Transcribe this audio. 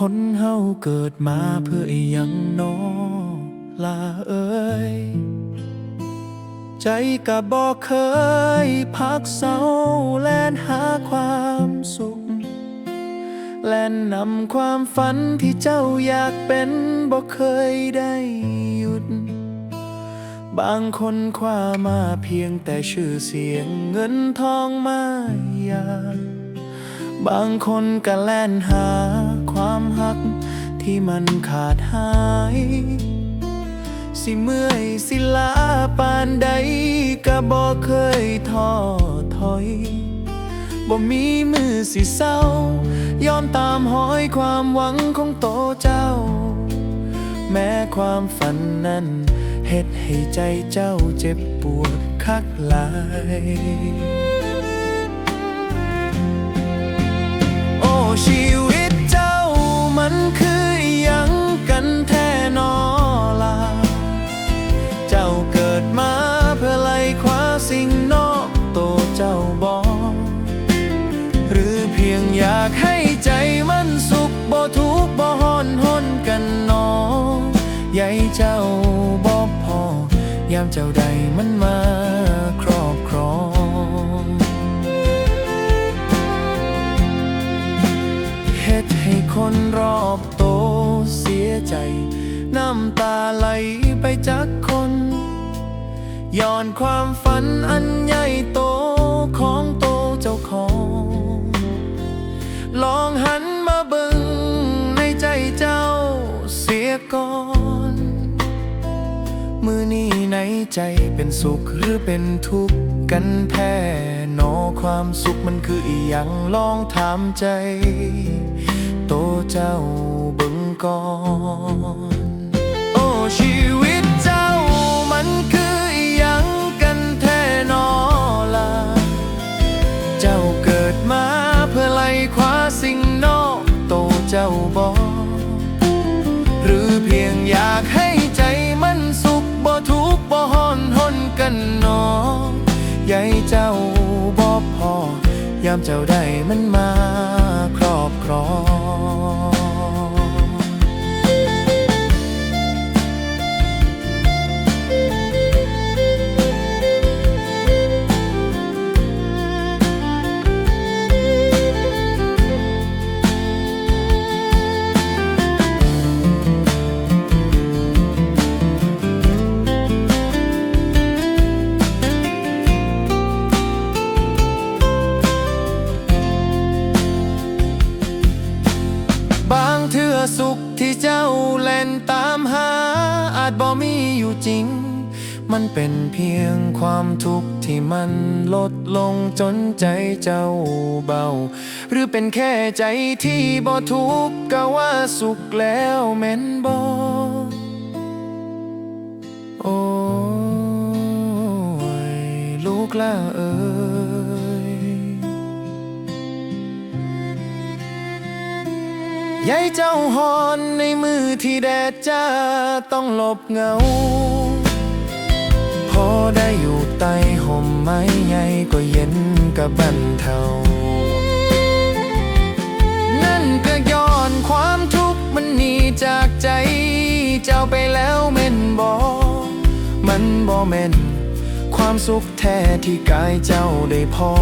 คนเฮาเกิดมาเพื่ออยังนอลาเอ้ย ใจก็บอกเคย พักเศร้าแล่นหาความสุข แล่นนำความฝันที่เจ้าอยากเป็นบอกเคยได้หยุด บางคนคว้ามาเพียงแต่ชื่อเสียงเงินทองมาอยากบางคนก็แล่นหา ความหัก ที่มันขาดหาย สิเมื่อยสิลาปานใดก็บ่เคยท้อถอยบ่มีมือสิเศร้ายอมตามหอยความหวังของโตเจ้า แม้ความฝันนั้นเฮ็ดให้ใจเจ้าเจ็บปวดคักหลาย เจ้าใดมันมาครอบครอง เฮ็ดให้คนรอบโตเสียใจ น้ำตาไหลไปจากคนย้อนความฝันอันใหญ่โตของต มือนี้ในใจเป็นสุขหรือเป็นทุกข์กันแท้นอความสุขมันคืออีหยังลองถามใจ โตเจ้าเบิ่งก่อน โอ้ชีวิต ใหญ่เจ้าบ่พอยามเจ้าได้มันมาครอบครอง สุขที่เจ้าเล่นตามหา อาจบ่มีอยู่จริง มันเป็นเพียงความทุกข์ที่มันลดลงจนใจเจ้าเบา หรือเป็นแค่ใจที่บ่ทุกข์ก็ว่าสุขแล้วแม่นบ่โอ้ยลูกละเอ้ย ยายเจ้าหอนในมือที่แดดจ้าต้องหลบเงา พอได้อยู่ใต้ห่มไม้ใหญ่ก็เย็นกับบันเทา นั่นก็ย้อนความทุกข์มันหนีจากใจ เจ้าไปแล้วเม่นบอมันบ่แม่นความสุขแท้ที่กายเจ้าได้พอ